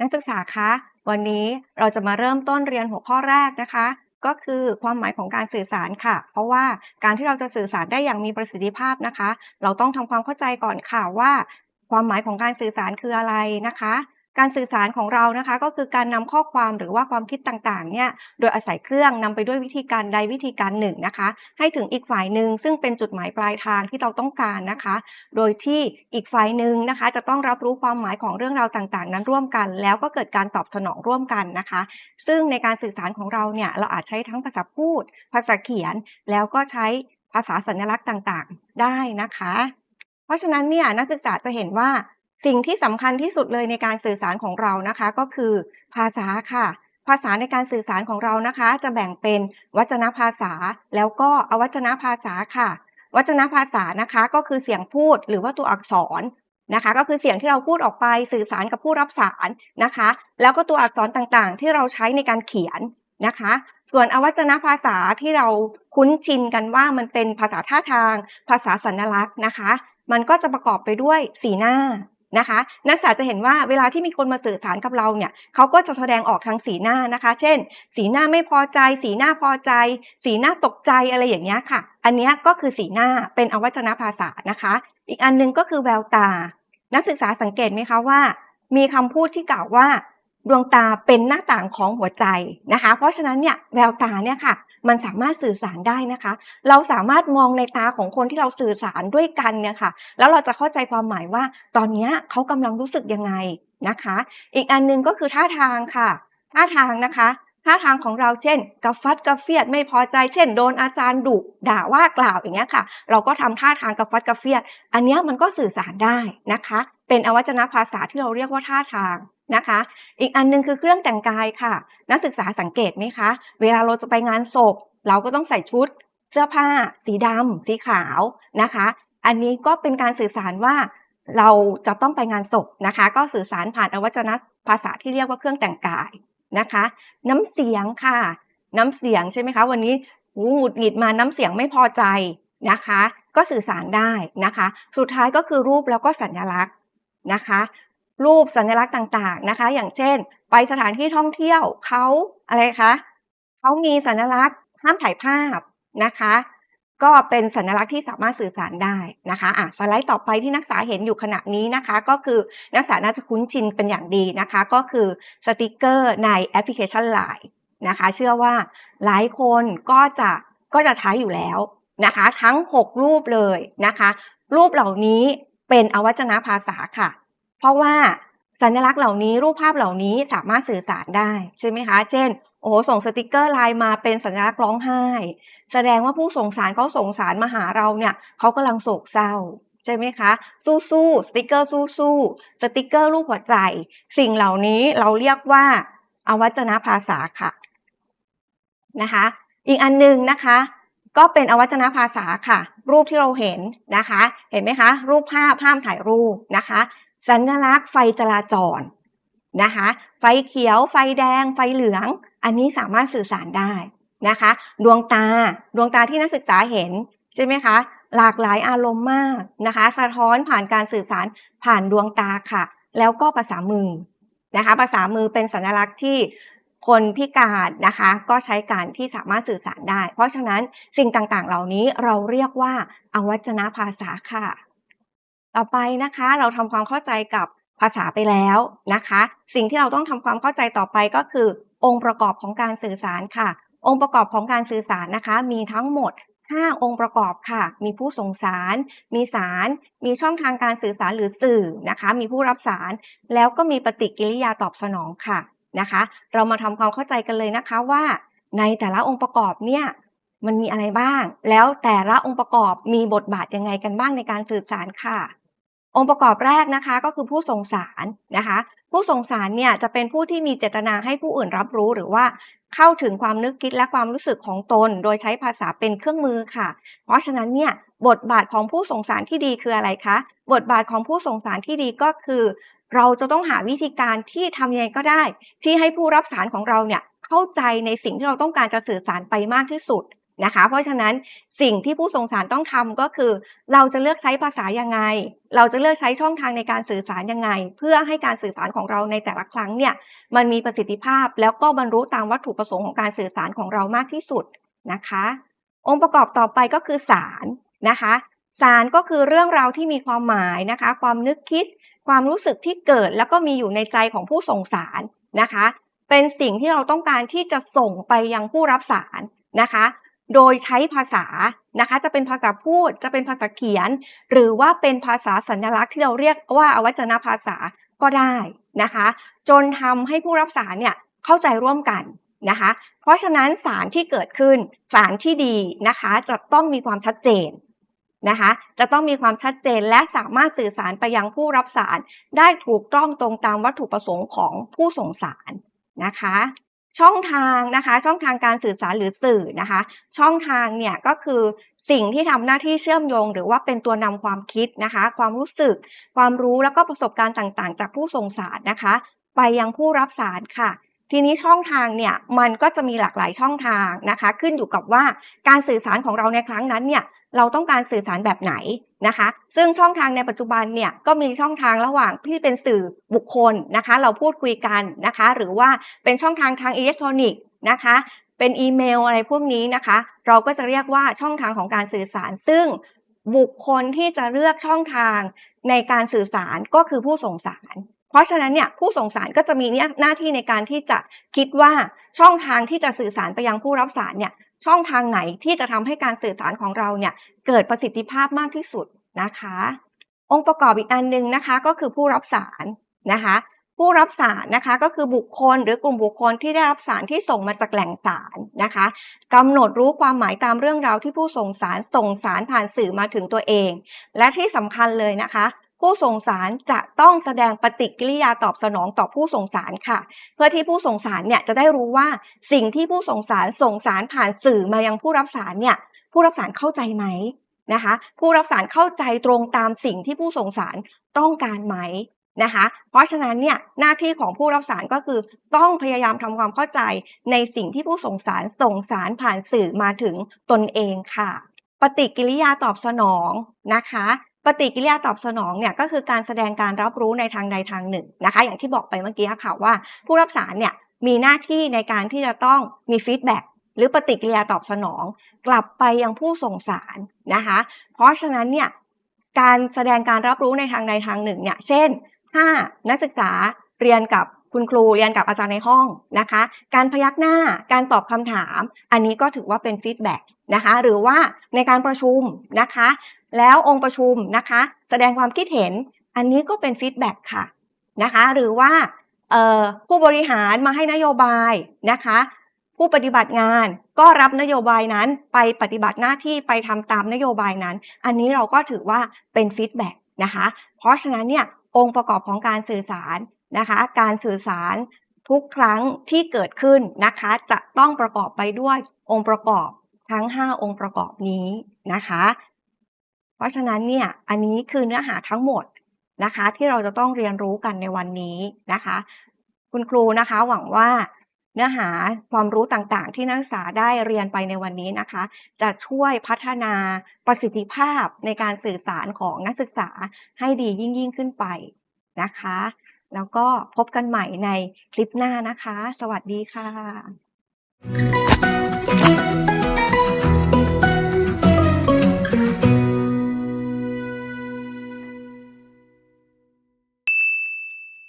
นักศึกษาคะ วันนี้เราจะมาเริ่มต้นเรียนหัวข้อแรกนะคะ ก็คือความหมายของการสื่อสารค่ะ เพราะว่าการที่เราจะสื่อสารได้อย่างมีประสิทธิภาพนะคะ เราต้องทำความเข้าใจก่อนค่ะว่า ความหมายของการสื่อสารคืออะไรนะคะ การสื่อสารของเรานะคะ ก็คือการนำข้อความหรือว่าความคิดต่างๆเนี่ยโดยอาศัยเครื่องนำไปด้วยวิธีการใดวิธีการหนึ่งนะคะ ให้ถึงอีกฝ่ายหนึ่งซึ่งเป็นจุดหมายปลายทางที่เราต้องการนะคะ โดยที่อีกฝ่ายหนึ่งนะคะ จะต้องรับรู้ความหมายของเรื่องราวต่างๆ นั้นร่วมกัน แล้วก็เกิดการตอบสนองร่วมกันนะคะ ซึ่งในการสื่อสารของเราเนี่ยเราอาจใช้ทั้งภาษาพูด ภาษาเขียน แล้วก็ใช้ภาษาสัญลักษณ์ต่างๆ ได้นะคะ เพราะฉะนั้นเนี่ยนักศึกษาจะเห็นว่า สิ่งที่สำคัญที่สุดเลยในการสื่อสารของเรานะคะ ก็คือภาษาค่ะ ภาษาในการสื่อสารของเรานะคะ จะแบ่งเป็นวจนภาษา แล้วก็อวัจนภาษาค่ะวจนภาษานะคะก็คือเสียงพูดหรือว่าตัวอักษรนะคะ ก็คือเสียงที่เราพูดออกไปสื่อสารกับผู้รับสารนะคะ แล้วก็ตัวอักษรต่างๆ ที่เราใช้ในการเขียนนะคะ ส่วนอวัจนภาษาที่เราคุ้นชินกันว่ามันเป็นภาษาท่าทาง ภาษาสัญลักษณ์นะคะ มันก็จะประกอบไปด้วยสีหน้า นะคะ นักศึกษาจะเห็นว่าเวลาที่มีคนมาสื่อสารกับเราเนี่ยเขาก็จะแสดงออกทางสีหน้านะคะ เช่น สีหน้าไม่พอใจ สีหน้าพอใจ สีหน้าตกใจอะไรอย่างเงี้ยค่ะ อันนี้ก็คือสีหน้าเป็นอวัจนภาษานะคะ อีกอันหนึงก็คือแววตา นักศึกษาสังเกตไหมคะว่า มีคำพูดที่กล่าวว่าดวงตาเป็นหน้าต่างของหัวใจนะคะ เพราะฉะนั้นเนี่ยแววตาเนี่ยค่ะ มันสามารถสื่อสารได้นะคะ เราสามารถมองในตาของคนที่เราสื่อสารด้วยกันเนี่ยค่ะ แล้วเราจะเข้าใจความหมายว่า ตอนนี้เขากำลังรู้สึกยังไงนะคะ อีกอันหนึงก็คือท่าทางค่ะ ท่าทางนะคะท่าทางของเราเช่นกระฟัดกระเฟียดไม่พอใจ เช่นโดนอาจารย์ดุด่าว่ากล่าวอย่างเงี้ยค่ะ เราก็ทำท่าทางกระฟัดกระเฟียด อันเนี้ยมันก็สื่อสารได้นะคะ เป็นอวัจนภาษาที่เราเรียกว่าท่าทางนะคะ อีกอันหนึงคือเครื่องแต่งกายค่ะ นักศึกษาสังเกตไหมคะ เวลาเราจะไปงานศพ เราก็ต้องใส่ชุด เสื้อผ้า สีดำสีขาวนะคะ อันนี้ก็เป็นการสื่อสารว่าเราจะต้องไปงานศพนะคะ ก็สื่อสารผ่านอวัจนภาษาที่เรียกว่าเครื่องแต่งกายนะคะ น้ำเสียงค่ะ น้ำเสียงใช่ไหมคะ วันนี้หูหงุดหงิดมาน้ำเสียงไม่พอใจนะคะ ก็สื่อสารได้นะคะ สุดท้ายก็คือรูปแล้วก็สัญลักษณ์ นะคะ รูปสัญลักษณ์ต่างๆนะคะ อย่างเช่น ไปสถานที่ท่องเที่ยวเขาอะไรคะเขามีสัญลักษณ์ห้ามถ่ายภาพนะคะ ก็เป็นสัญลักษณ์ที่สามารถสื่อสารได้นะคะอะสไลด์ต่อไปที่นักศึกษาเห็นอยู่ขณะนี้นะคะ ก็คือนักศึกษาน่าจะคุ้นชินเป็นอย่างดีนะคะ ก็คือสติกเกอร์ในแอปพลิเคชัน LINE นะคะ เชื่อว่าหลายคนก็จะก็จะใช้อยู่แล้วนะคะ ทั้ง 6 รูปเลยนะคะ รูปเหล่านี้ เป็นอวัจนภาษาค่ะ เพราะว่าสัญลักษณ์เหล่านี้รูปภาพเหล่านี้สามารถสื่อสารได้ใช่ไหมคะ เช่น โอ้โหส่งสติกเกอร์ไลน์มาเป็นสัญลักษณ์ร้องไห้ แสดงว่าผู้ส่งสารเขาส่งสารมาหาเราเนี่ยเขากำลังโศกเศร้าใช่ไหมคะ สู้ๆสติกเกอร์สู้ๆสติกเกอร์รูปหัวใจ สิ่งเหล่านี้เราเรียกว่าอวัจนภาษาค่ะนะคะ อีกอันหนึงนะคะ ก็เป็นอวัจนภาษาค่ะ รูปที่เราเห็นนะคะ เห็นไหมคะ รูปภาพห้ามถ่ายรูปนะคะ สัญลักษณ์ไฟจราจรนะคะ ไฟเขียว ไฟแดง ไฟเหลือง อันนี้สามารถสื่อสารได้นะคะ ดวงตาดวงตาที่นักศึกษาเห็นใช่ไหมคะ หลากหลายอารมณ์มากนะคะ สะท้อนผ่านการสื่อสารผ่านดวงตาค่ะ แล้วก็ภาษามือนะคะ ภาษามือเป็นสัญลักษณ์ที่ คนพิการนะคะก็ใช้การที่สามารถสื่อสารได้ เพราะฉะนั้นสิ่งต่างๆ เหล่านี้เราเรียกว่าอวัจนภาษาค่ะ ต่อไปนะคะ เราทำความเข้าใจกับภาษาไปแล้วนะคะ สิ่งที่เราต้องทำความเข้าใจต่อไปก็คือ องค์ประกอบของการสื่อสารค่ะ องค์ประกอบของการสื่อสารนะคะ มีทั้งหมด 5 องค์ประกอบค่ะ มีผู้ส่งสาร มีสาร มีช่องทางการสื่อสารหรือสื่อนะคะ มีผู้รับสาร แล้วก็มีปฏิกิริยาตอบสนองค่ะ นะคะ เรามาทำความเข้าใจกันเลยนะคะว่า ในแต่ละองค์ประกอบเนี่ยมันมีอะไรบ้าง แล้วแต่ละองค์ประกอบมีบทบาทยังไงกันบ้างในการสื่อสารค่ะ องค์ประกอบแรกนะคะก็คือผู้ส่งสารนะคะ ผู้ส่งสารเนี่ยจะเป็นผู้ที่มีเจตนาให้ผู้อื่นรับรู้หรือว่าเข้าถึงความนึกคิดและความรู้สึกของตน โดยใช้ภาษาเป็นเครื่องมือค่ะ เพราะฉะนั้นเนี่ยบทบาทของผู้ส่งสารที่ดีคืออะไรคะ บทบาทของผู้ส่งสารที่ดีก็คือ เราจะต้องหาวิธีการที่ทำยังไงก็ได้ ที่ให้ผู้รับสารของเราเนี่ยเข้าใจในสิ่งที่เราต้องการจะสื่อสารไปมากที่สุดนะคะ เพราะฉะนั้นสิ่งที่ผู้ส่งสารต้องทำก็คือ เราจะเลือกใช้ภาษายังไง เราจะเลือกใช้ช่องทางในการสื่อสารยังไง เพื่อให้การสื่อสารของเราในแต่ละครั้งเนี่ยมันมีประสิทธิภาพแล้วก็บรรลุตามวัตถุประสงค์ของการสื่อสารของเรามากที่สุดนะคะ องค์ประกอบต่อไปก็คือสารนะคะ สารก็คือเรื่องราวที่มีความหมายนะคะ ความนึกคิด ความรู้สึกที่เกิดแล้วก็มีอยู่ในใจของผู้ส่งสารนะคะ เป็นสิ่งที่เราต้องการที่จะส่งไปยังผู้รับสารนะคะ โดยใช้ภาษานะคะ จะเป็นภาษาพูดจะเป็นภาษาเขียน หรือว่าเป็นภาษาสัญลักษณ์ที่เราเรียกว่าอวัจนภาษาก็ได้นะคะ จนทำให้ผู้รับสารเนี่ยเข้าใจร่วมกันนะคะ เพราะฉะนั้นสารที่เกิดขึ้นสารที่ดีนะคะ จะต้องมีความชัดเจน นะคะ จะต้องมีความชัดเจนและสามารถสื่อสารไปยังผู้รับสาร ได้ถูกต้องตรงตามวัตถุประสงค์ของผู้ส่งสารนะคะ ช่องทางนะคะ ช่องทางการสื่อสารหรือสื่อนะคะ ช่องทางเนี่ยก็คือสิ่งที่ทำหน้าที่เชื่อมโยง หรือว่าเป็นตัวนำความคิดนะคะ ความรู้สึก ความรู้แล้วก็ประสบการณ์ต่างๆ จากผู้ส่งสารนะคะ ไปยังผู้รับสารค่ะ ทีนี้ช่องทางเนี่ยมันก็จะมีหลากหลายช่องทางนะคะ ขึ้นอยู่กับว่าการสื่อสารของเราในครั้งนั้นเนี่ยเราต้องการสื่อสารแบบไหนนะคะ ซึ่งช่องทางในปัจจุบันเนี่ยก็มีช่องทางระหว่างที่เป็นสื่อบุคคลนะคะ เราพูดคุยกันนะคะ หรือว่าเป็นช่องทางทางอิเล็กทรอนิกส์นะคะ เป็นอีเมลอะไรพวกนี้นะคะ เราก็จะเรียกว่าช่องทางของการสื่อสาร ซึ่งบุคคลที่จะเลือกช่องทางในการสื่อสารก็คือผู้ส่งสาร เพราะฉะนั้นเนี่ยผู้ส่งสารก็จะมีหน้าที่ในการที่จะคิดว่าช่องทางที่จะสื่อสารไปยังผู้รับสารเนี่ยช่องทางไหนที่จะทำให้การสื่อสารของเราเนี่ยเกิดประสิทธิภาพมากที่สุดนะคะ องค์ประกอบอีกอันหนึ่งนะคะก็คือผู้รับสารนะคะ ผู้รับสารนะคะก็คือบุคคลหรือกลุ่มบุคคลที่ได้รับสารที่ส่งมาจากแหล่งสารนะคะกำหนดรู้ความหมายตามเรื่องราวที่ผู้ส่งสารส่งสารผ่านสื่อมาถึงตัวเอง และที่สำคัญเลยนะคะ ผู้ส่งสารจะต้องแสดงปฏิกิริยาตอบสนองต่อผู้ส่งสารค่ะ เพื่อที่ผู้ส่งสารเนี่ยจะได้รู้ว่าสิ่งที่ผู้ส่งสารส่งสารผ่านสื่อมายังผู้รับสารเนี่ยผู้รับสารเข้าใจไหมนะคะ ผู้รับสารเข้าใจตรงตามสิ่งที่ผู้ส่งสารต้องการไหมนะคะ เพราะฉะนั้นเนี่ยหน้าที่ของผู้รับสารก็คือต้องพยายามทำความเข้าใจในสิ่งที่ผู้ส่งสารส่งสารผ่านสื่อมาถึงตนเองค่ะ ปฏิกิริยาตอบสนองนะคะ ปฏิกิริยาตอบสนองเนี่ยก็คือการแสดงการรับรู้ในทางใดทางหนึ่งนะคะ อย่างที่บอกไปเมื่อกี้ค่ะว่า ผู้รับสารเนี่ยมีหน้าที่ในการที่จะต้องมีฟีดแบ็กหรือปฏิกิริยาตอบสนอง กลับไปยังผู้ส่งสารนะคะ เพราะฉะนั้นเนี่ยการแสดงการรับรู้ในทางใดทางหนึ่งเนี่ยเช่น ถ้านักศึกษาเรียนกับคุณครูเรียนกับอาจารย์ในห้องนะคะ การพยักหน้าการตอบคำถาม อันนี้ก็ถือว่าเป็นฟีดแบ็กนะคะ หรือว่าในการประชุมนะคะ แล้วองค์ประชุมนะคะ แสดงความคิดเห็น อันนี้ก็เป็นฟีดแบ็กค่ะนะคะ หรือว่าผู้บริหารมาให้นโยบายนะคะ ผู้ปฏิบัติงานก็รับนโยบายนั้นไปปฏิบัติหน้าที่ไปทำตามนโยบายนั้น อันนี้เราก็ถือว่าเป็นฟีดแบ็กนะคะ เพราะฉะนั้นเนี่ยองค์ประกอบของการสื่อสารนะคะ การสื่อสารทุกครั้งที่เกิดขึ้นนะคะ จะต้องประกอบไปด้วยองค์ประกอบทั้ง 5 องค์ประกอบนี้นะคะ เพราะฉะนั้นเนี่ยอันนี้คือเนื้อหาทั้งหมดนะคะ ที่เราจะต้องเรียนรู้กันในวันนี้นะคะ คุณครูนะคะหวังว่าเนื้อหาความรู้ต่างๆ ที่นักศึกษาได้เรียนไปในวันนี้นะคะ จะช่วยพัฒนาประสิทธิภาพในการสื่อสารของนักศึกษาให้ดียิ่งยิ่งขึ้นไปนะคะ แล้วก็พบกันใหม่ในคลิปหน้านะคะ สวัสดีค่ะ